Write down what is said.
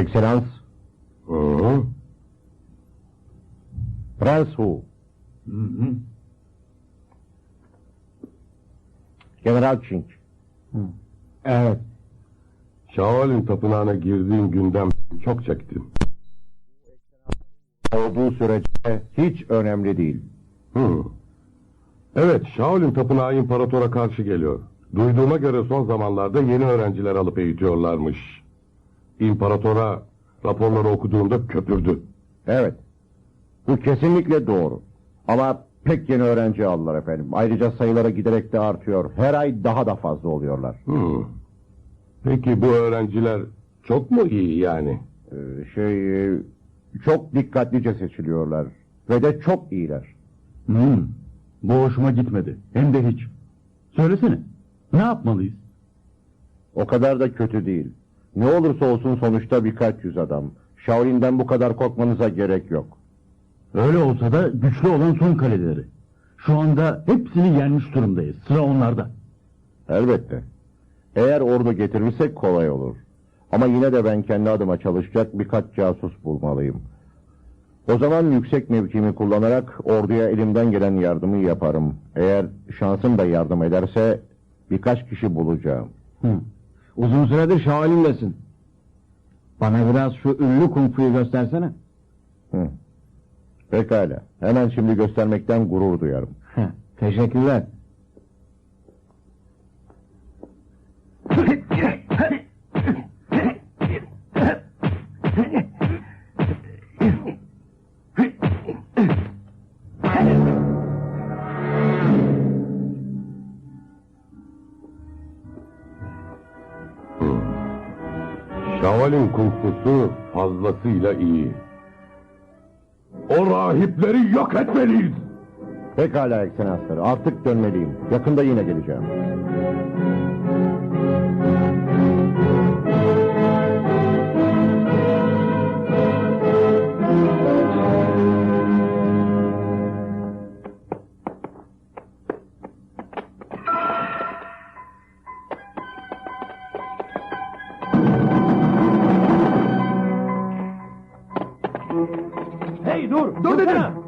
Ekselans, Hı hı. Prens Hu, General Ching. Evet. Shaolin tapınağına girdiğin günden çok çektim. Olduğu sürece hiç önemli değil. Hı. Evet, Shaolin tapınağı imparatora karşı geliyor. Duyduğuma göre son zamanlarda yeni öğrenciler alıp eğitiyorlarmış. İmparatora raporları okuduğumda köpürdü. Evet. Bu kesinlikle doğru. Ama pek yeni öğrenci aldılar efendim. Ayrıca sayıları giderek de artıyor. Her ay daha da fazla oluyorlar. Hı. Peki bu öğrenciler çok mu iyi yani? Ee, şey, e, çok dikkatlice seçiliyorlar. Ve de çok iyiler. Hmm. Bu hoşuma gitmedi. Hem de hiç. Söylesene. Ne yapmalıyız? O kadar da kötü değil. Ne olursa olsun sonuçta birkaç yüz adam. Shaolin'den bu kadar korkmanıza gerek yok. Öyle olsa da güçlü olan son kaleleri. Şu anda hepsini yenmiş durumdayız. Sıra onlarda. Elbette. Eğer ordu getirirsek kolay olur. Ama yine de ben kendi adıma çalışacak birkaç casus bulmalıyım. O zaman yüksek mevkimi kullanarak orduya elimden gelen yardımı yaparım. Eğer şansım da yardım ederse birkaç kişi bulacağım. Uzun süredir Şahalin'lesin. Bana biraz şu ünlü kung göstersene. Hı. Pekala. Hemen şimdi göstermekten gurur duyarım. Teşekkürler. Shaolin kung fusu fazlasıyla iyi. O rahipleri yok etmeliyiz. Pekala ekselansları. Artık dönmeliyim. Yakında yine geleceğim. Hey dur! Dur dedim!